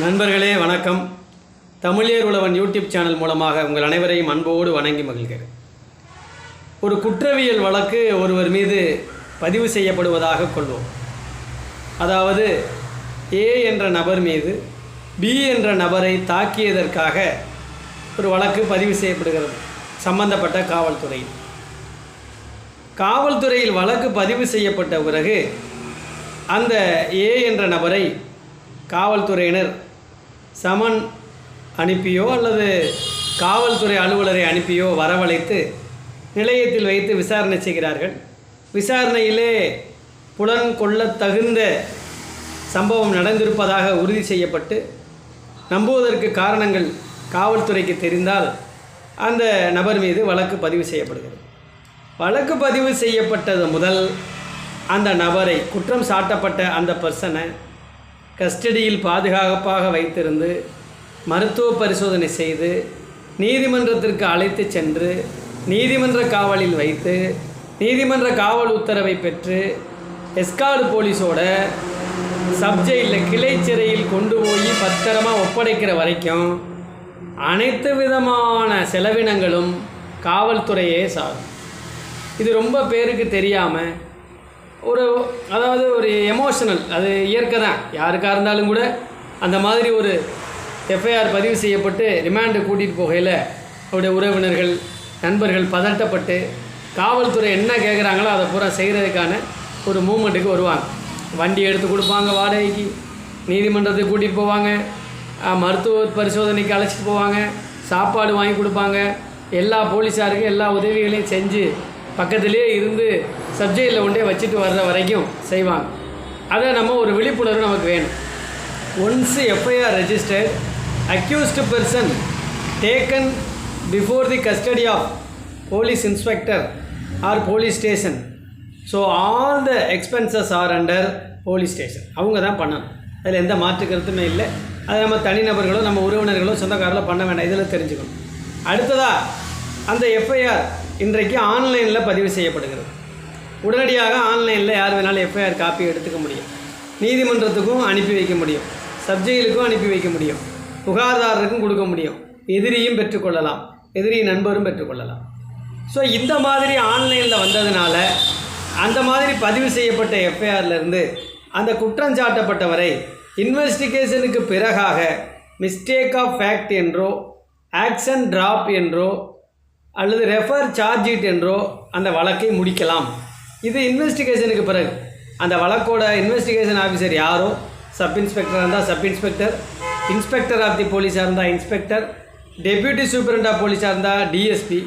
நண்பர்களே வணக்கம். தமிழர் உழவன் யூடியூப் சேனல் மூலமாக உங்கள் அனைவரையும் அன்போடு வணங்கி மகிழ்கிறேன். ஒரு குற்றவியல் வழக்கு ஒருவர் மீது பதிவு செய்யப்படுவதாக கொள்வோம். அதாவது ஏ என்ற நபர் மீது பி என்ற நபரை தாக்கியதற்காக ஒரு வழக்கு பதிவு செய்யப்படுகிறது சம்பந்தப்பட்ட காவல்துறையில். காவல்துறையில் வழக்கு பதிவு செய்யப்பட்ட பிறகு அந்த ஏ என்ற நபரை காவல்துறையினர் சமன் அனுப்பியோ அல்லது காவல்துறை அலுவலரை அனுப்பியோ வரவழைத்து நிலையத்தில் வைத்து விசாரணை செய்கிறார்கள். விசாரணையிலே புலன் கொள்ளத் தகுந்த சம்பவம் நடந்திருப்பதாக உறுதி செய்யப்பட்டு நம்புவதற்கு காரணங்கள் காவல்துறைக்கு தெரிந்தால் அந்த நபர் மீது வழக்கு பதிவு செய்யப்படுகிறது. வழக்கு பதிவு செய்யப்பட்டது முதல் அந்த நபரை குற்றம் சாட்டப்பட்ட அந்த பர்சனை கஸ்டடியில் பாதுகாப்பாக வைத்திருந்து மருத்துவ பரிசோதனை செய்து நீதிமன்றத்திற்கு அழைத்து சென்று நீதிமன்ற காவலில் வைத்து நீதிமன்ற காவல் உத்தரவை பெற்று எஸ்கார்டு போலீஸோட சப்ஜெயிலில் கிளை சிறையில் கொண்டு போய் பத்திரமா ஒப்படைக்கிற வரைக்கும் அனைத்து விதமான செலவினங்களும் காவல்துறையே சாரும். இது ரொம்ப பேருக்கு தெரியாமல் ஒரு அதாவது ஒரு எமோஷனல் அது இயற்கை தான். யாருக்காக இருந்தாலும் கூட அந்த மாதிரி ஒரு எஃப்ஐஆர் பதிவு செய்யப்பட்டு ரிமாண்டு கூட்டிகிட்டு போகையில் அவருடைய உறவினர்கள் நண்பர்கள் பதட்டப்பட்டு காவல்துறை என்ன கேட்குறாங்களோ அதை பூரா செய்கிறதுக்கான ஒரு மூமெண்ட்டுக்கு வருவாங்க. வண்டி எடுத்து கொடுப்பாங்க வாடகைக்கு நீதிமன்றத்துக்கு கூட்டிகிட்டு போவாங்க. மருத்துவ பரிசோதனைக்கு அழைச்சிட்டு போவாங்க. சாப்பாடு வாங்கி கொடுப்பாங்க. எல்லா போலீஸாருக்கும் எல்லா உதவிகளையும் செஞ்சு பக்கத்திலே இருந்து சப்ஜெக்டில் கொண்டே வச்சுட்டு வர்ற வரைக்கும் செய்வாங்க. அதை நம்ம ஒரு விழிப்புணர்வு நமக்கு வேணும். Once FIR registered accused person taken before the custody of police inspector or police station so all the expenses are under police station அவங்க தான் பண்ணணும். அதில் எந்த மாற்று கருத்துமே இல்லை. அது நம்ம தனிநபர்களோ நம்ம உறவினர்களோ சொந்தக்காரர்களோ பண்ண வேண்டாம். இதில் தெரிஞ்சுக்கணும். அடுத்ததாக அந்த எஃப்ஐஆர் இன்றைக்கு ஆன்லைனில் பதிவு செய்யப்படுகிறது. உடனடியாக ஆன்லைனில் யார் வேணாலும் எஃப்ஐஆர் காப்பி எடுத்துக்க முடியும். நீதிமன்றத்துக்கும் அனுப்பி வைக்க முடியும். சப்ஜெயிலுக்கும் அனுப்பி வைக்க முடியும். புகார்தாரருக்கும் கொடுக்க முடியும். எதிரியும் பெற்றுக்கொள்ளலாம் எதிரி நண்பரும் பெற்றுக்கொள்ளலாம் ஸோ இந்த மாதிரி ஆன்லைனில் வந்ததுனால அந்த மாதிரி பதிவு செய்யப்பட்ட எஃப்ஐஆர்லேருந்து அந்த குற்றஞ்சாட்டப்பட்டவரை இன்வெஸ்டிகேஷனுக்கு பிறகாக மிஸ்டேக் ஆஃப் ஃபேக்ட் என்றோ ஆக்ஷன் ட்ராப் என்றோ அல்லது ரெஃபர் சார்ஜ் என்றோ அந்த வழக்கை முடிக்கலாம். இது இன்வெஸ்டிகேஷனுக்கு பிறகு. அந்த வழக்கோட இன்வெஸ்டிகேஷன் ஆஃபீஸர் யாரோ? சப் இன்ஸ்பெக்டராக இருந்தால் sub inspector inspector of the போலீஸாக இருந்தால் இன்ஸ்பெக்டர் டெப்யூட்டி சூப்பரண்ட் ஆஃப் போலீஸாக இருந்தால் டிஎஸ்பி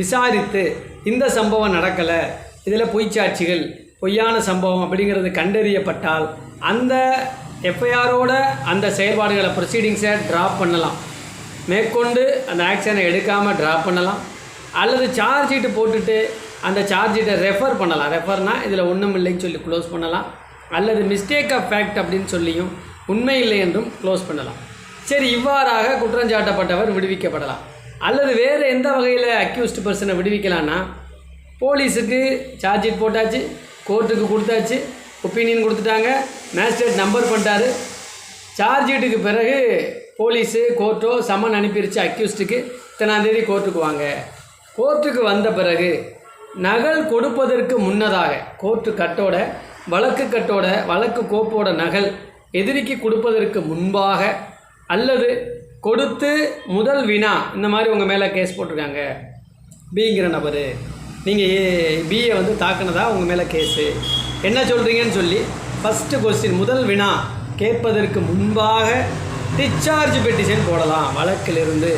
விசாரித்து இந்த சம்பவம் நடக்கலை. இதில் பொய்ச்சாட்சிகள் பொய்யான சம்பவம் அப்படிங்கிறது கண்டறியப்பட்டால் அந்த எஃப்ஐஆரோட அந்த செயல்பாடுகளை ப்ரொசீடிங்ஸை ட்ராப் பண்ணலாம். மேற்கொண்டு அந்த ஆக்ஷனை எடுக்காமல் ட்ராப் பண்ணலாம். அல்லது சார்ஜ் ஷீட்டு போட்டுட்டு அந்த சார்ஜ் ஷீட்டை ரெஃபர் பண்ணலாம். ரெஃபர்னால் இதில் ஒன்றும் இல்லைன்னு சொல்லி க்ளோஸ் பண்ணலாம். அல்லது மிஸ்டேக் ஆஃப் ஃபேக்ட் அப்படின்னு சொல்லியும் உண்மை இல்லை என்றும் க்ளோஸ் பண்ணலாம். சரி இவ்வாறாக குற்றஞ்சாட்டப்பட்டவர் விடுவிக்கப்படலாம். அல்லது வேறு எந்த வகையில் அக்யூஸ்டு பர்சனை விடுவிக்கலான்னா போலீஸுக்கு சார்ஜ் ஷீட் போட்டாச்சு கோர்ட்டுக்கு கொடுத்தாச்சு ஒப்பீனியன் கொடுத்துட்டாங்க மேஜிஸ்ட்ரேட் நம்பர் பண்ணிட்டாரு. சார்ஜ் ஷீட்டுக்கு பிறகு போலீஸு கோர்ட்டோ சம்மன் அனுப்பிடுச்சு அக்யூஸ்டுக்கு இத்தனாந்தேதி கோர்ட்டுக்கு வாங்க. கோர்ட்டுக்கு வந்த பிறகு நகல் கொடுப்பதற்கு முன்னதாக கோர்ட்டு கட்டோட வழக்கு கட்டோட வழக்கு கோப்போட நகல் எதிரிக்கு கொடுப்பதற்கு முன்பாக அல்லது கொடுத்து முதல் வினா இந்த மாதிரி உங்கள் மேலே கேஸ் போட்டிருக்காங்க. பிங்கிற நபர். நீங்கள் ஏ பிஏ வந்து தாக்குனதா உங்கள் மேலே கேஸு என்ன சொல்கிறீங்கன்னு சொல்லி ஃபஸ்ட்டு கொஸ்டின் முதல் வினா கேட்பதற்கு முன்பாக டிஸ்சார்ஜ் பெட்டிஷன் போடலாம். வழக்கிலிருந்து.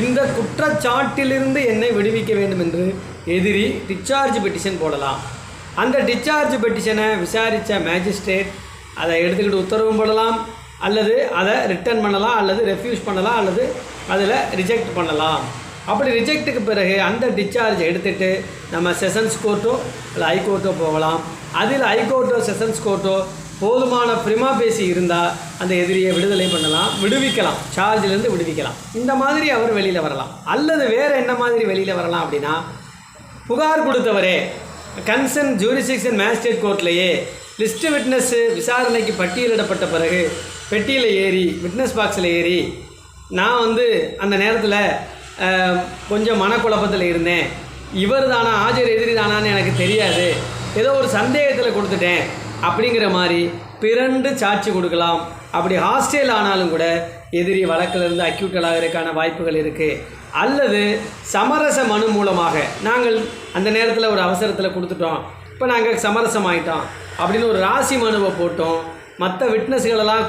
இந்த குற்றச்சாட்டிலிருந்து என்னை விடுவிக்க வேண்டும் என்று எதிரி டிஸ்சார்ஜ் பெட்டிஷன் போடலாம். அந்த டிஸ்சார்ஜ் பெட்டிஷனை விசாரித்த மேஜிஸ்ட்ரேட் அதை எடுத்துக்கிட்டு உத்தரவும் போடலாம். அல்லது அதை ரிட்டர்ன் பண்ணலாம் அல்லது ரெஃப்யூஸ் பண்ணலாம் அல்லது அதில் ரிஜெக்ட் பண்ணலாம். அப்படி ரிஜெக்ட்டுக்கு பிறகு அந்த டிஸ்சார்ஜ் எடுத்துகிட்டு நம்ம செஷன்ஸ் கோர்ட்டோ இல்லை ஹைகோர்ட்டோ போகலாம். அதில் ஹைகோர்ட்டோ செஷன்ஸ் கோர்ட்டோ போதுமான பிரிமா பேசி இருந்தால் அந்த எதிரியை விடுதலை பண்ணலாம் விடுவிக்கலாம். சார்ஜிலேருந்து விடுவிக்கலாம். இந்த மாதிரி அவர் வெளியில் வரலாம். அல்லது வேறு என்ன மாதிரி வெளியில் வரலாம் அப்படின்னா புகார் கொடுத்தவரே கன்சர்ன் ஜூரிசிக்ஷன் மேஜிஸ்ட்ரேட் கோர்ட்லேயே லிஸ்ட் விட்னஸ்ஸு விசாரணைக்கு பட்டியலிடப்பட்ட பிறகு பெட்டியில் ஏறி விட்னஸ் பாக்ஸில் ஏறி நான் வந்து அந்த நேரத்தில் கொஞ்சம் மனக்குழப்பத்தில் இருந்தேன். இவர் தானா ஆஜர் எதிரி தானான்னு எனக்கு தெரியாது. ஏதோ ஒரு சந்தேகத்தில் கொடுத்துட்டேன். அப்படிங்கிற மாதிரி பிறண்டு சாட்சி கொடுக்கலாம். அப்படி ஹாஸ்டல் ஆனாலும் கூட எதிரி வழக்கிலிருந்து அக்யூட்டல் ஆகிறதுக்கான வாய்ப்புகள் இருக்குது அல்லது சமரச மனு மூலமாக நாங்கள் அந்த நேரத்தில் ஒரு அவசரத்தில் கொடுத்துட்டோம். இப்போ நாங்கள் சமரசம் ஆகிட்டோம் அப்படின்னு ஒரு ராசி மனுவை போட்டோம். மற்ற விட்னஸ்களெல்லாம்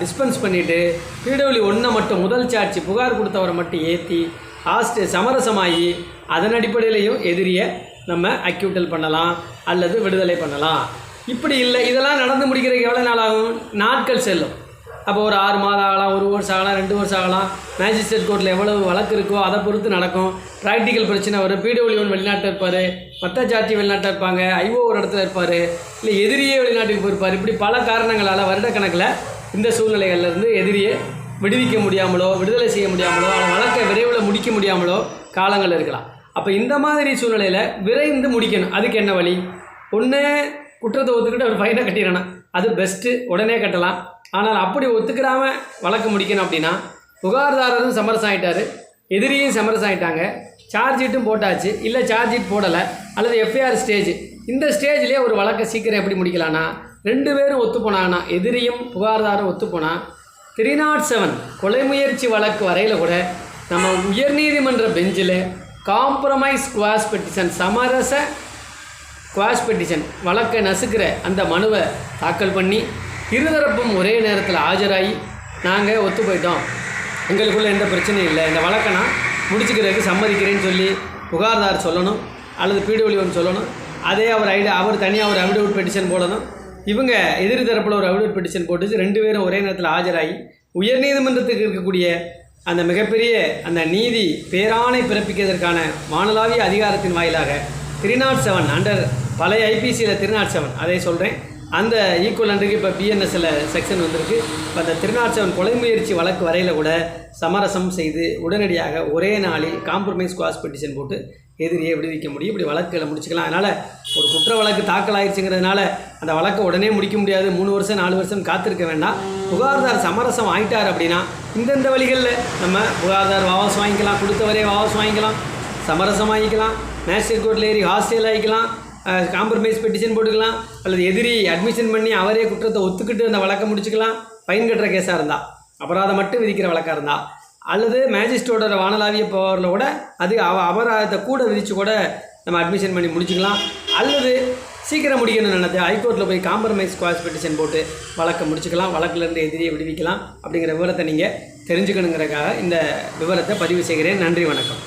டிஸ்பென்ஸ் பண்ணிவிட்டு பிடபிள்யூ ஒன்றை மட்டும் முதல் சாட்சி புகார் கொடுத்தவரை மட்டும் ஏற்றி ஹாஸ்டே சமரசமாகி அதன் அடிப்படையிலையும் எதிரியை நம்ம அக்யூட்டல் பண்ணலாம். அல்லது விடுதலை பண்ணலாம். இப்படி இல்லை. இதெல்லாம் நடந்து முடிக்கிறதுக்கு எவ்வளோ நாள் ஆகும்? நாட்கள் செல்லும். அப்போ ஒரு ஆறு மாதம் ஆகலாம் ஒரு வருஷம் ஆகலாம் ரெண்டு வருஷம் ஆகலாம். மேஜிஸ்ட்ரேட் கோர்ட்டில் எவ்வளவு வழக்கு இருக்கோ அதை பொறுத்து நடக்கும். ப்ராக்டிக்கல் பிரச்சனை வரும். பிடபிள்யூன் வெளிநாட்டில் இருப்பார். மற்ற ஜாதி வெளிநாட்டில் இருப்பாங்க. ஐஓ ஒரு இடத்துல இருப்பார். இல்லை எதிரியே வெளிநாட்டுக்கு போயிருப்பார். இப்படி பல காரணங்களால் வருடக்கணக்கில் இந்த சூழ்நிலைகள்லேருந்து எதிரியே எதிரியை விடுவிக்க முடியாமலோ விடுதலை செய்ய முடியாமலோ அந்த வழக்கை விரைவில் முடிக்க முடியாமலோ காலங்கள் இருக்கலாம். அப்போ இந்த மாதிரி சூழ்நிலையில் விரைந்து முடிக்கணும். அதுக்கு என்ன வழி? ஒன்று குற்றத்தை ஒத்துக்கிட்டு ஒரு ஃபைனை கட்டிடணும் அது பெஸ்ட்டு உடனே கட்டலாம். ஆனால் அப்படி ஒத்துக்கிறாம வழக்கு முடிக்கணும் அப்படின்னா புகார்தாரரும் சமரசம் ஆகிட்டார் எதிரியும் சமரசம் ஆகிட்டாங்க சார்ஜ் ஷீட்டும் போட்டாச்சு. இல்லை சார்ஜ் ஷீட் போடலை. அல்லது எஃப்ஐஆர் ஸ்டேஜ் இந்த ஸ்டேஜ்லேயே ஒரு வழக்கை சீக்கிரம் எப்படி முடிக்கலான்னா ரெண்டு பேரும் ஒத்துப்போனாங்கன்னா எதிரியும் புகார்தாரும் ஒத்துப்போனால் த்ரீ நாட் செவன் கொலை முயற்சி வழக்கு வரையில் கூட நம்ம உயர்நீதிமன்ற பெஞ்சில் காம்ப்ரமைஸ் குவாஸ் பெட்டிஷன் சமரச குவாஷ் பெட்டிஷன் வழக்கை நசுக்கிற அந்த மனுவை தாக்கல் பண்ணி இருதரப்பும் ஒரே நேரத்தில் ஆஜராகி நாங்கள் ஒத்து போயிட்டோம். எங்களுக்குள்ளே எந்த பிரச்சனையும் இல்லை. இந்த வழக்கை நான் முடிச்சுக்கிறதுக்கு சம்மதிக்கிறேன்னு சொல்லி புகார்தார் சொல்லணும். அல்லது பிடபிள்யூன்னு சொல்லணும். அதே அவர் ஐடி அவர் தனியாக ஒரு அவிடவுட் பெட்டிஷன் போடணும். இவங்க எதிர் தரப்பில் ஒரு அவிடவுட் பெட்டிஷன் போட்டுச்சு. ரெண்டு பேரும் ஒரே நேரத்தில் ஆஜராகி உயர்நீதிமன்றத்துக்கு இருக்கக்கூடிய அந்த மிகப்பெரிய அந்த நீதி பேராணை பிறப்பிக்கிறதற்கான மாநிலாவிய அதிகாரத்தின் வாயிலாக த்ரீ நாட் செவன் அண்டர் பழைய ஐபிசியில் திருநாட் செவன் அதை சொல்கிறேன் அந்த ஈக்குவலண்ட்டுக்கு இப்போ பிஎன்எஸ்எல் செக்ஷன் வந்திருக்கு. இப்போ அந்த திருநாட் செவன் கொலை முயற்சி வழக்கு வரையில் கூட சமரசம் செய்து உடனடியாக ஒரே நாளில் காம்ப்ரமைஸ் குவாஸ் பெட்டிஷன் போட்டு எதிரியை விடுவிக்க முடியும். இப்படி வழக்குகளை முடிச்சுக்கலாம். அதனால் ஒரு குற்ற வழக்கு தாக்கல் ஆயிடுச்சுங்கிறதுனால அந்த வழக்கை உடனே முடிக்க முடியாது. மூணு வருஷம் நாலு வருஷம் காத்திருக்க வேண்டாம். புகார்தார் சமரசம் ஆயிட்டார் அப்படின்னா இந்தந்த வழிகளில் நம்ம புகார்தார் வாபஸ் வாங்கிக்கலாம் கொடுத்தவரே வாபஸ் வாங்கிக்கலாம் சமரசம் வாங்கிக்கலாம் மேஜிஸ்ட்ரேட் கோர்ட்டில் ஏறி ஹாஸ்டல் ஆகிக்கலாம் காம்ப்ரமைஸ் பெட்டிஷன் போட்டுக்கலாம். அல்லது எதிரி அட்மிஷன் பண்ணி அவரே குற்றத்தை ஒத்துக்கிட்டு அந்த வழக்கை முடிச்சுக்கலாம். ஃபைன் கட்டுற கேஸாக இருந்தால் அபராதம் மட்டும் விதிக்கிற வழக்காக இருந்தால் அல்லது மேஜிஸ்ட்ரேட்டோட வானலாவிய பவரில் கூட அது அவ அபராதத்தை கூட விதித்து கூட நம்ம அட்மிஷன் பண்ணி முடிச்சுக்கலாம். அல்லது சீக்கிரம் முடிக்கணும்னு நினைத்து ஹைகோர்ட்டில் போய் காம்ப்ரமைஸ் குவாஸ் பெட்டிஷன் போட்டு வழக்கை முடிச்சுக்கலாம். வழக்கிலிருந்து எதிரியை விடுவிக்கலாம். அப்படிங்கிற விவரத்தை நீங்கள் தெரிஞ்சுக்கணுங்கிறதுக்காக இந்த விவரத்தை பதிவு செய்கிறேன். நன்றி வணக்கம்.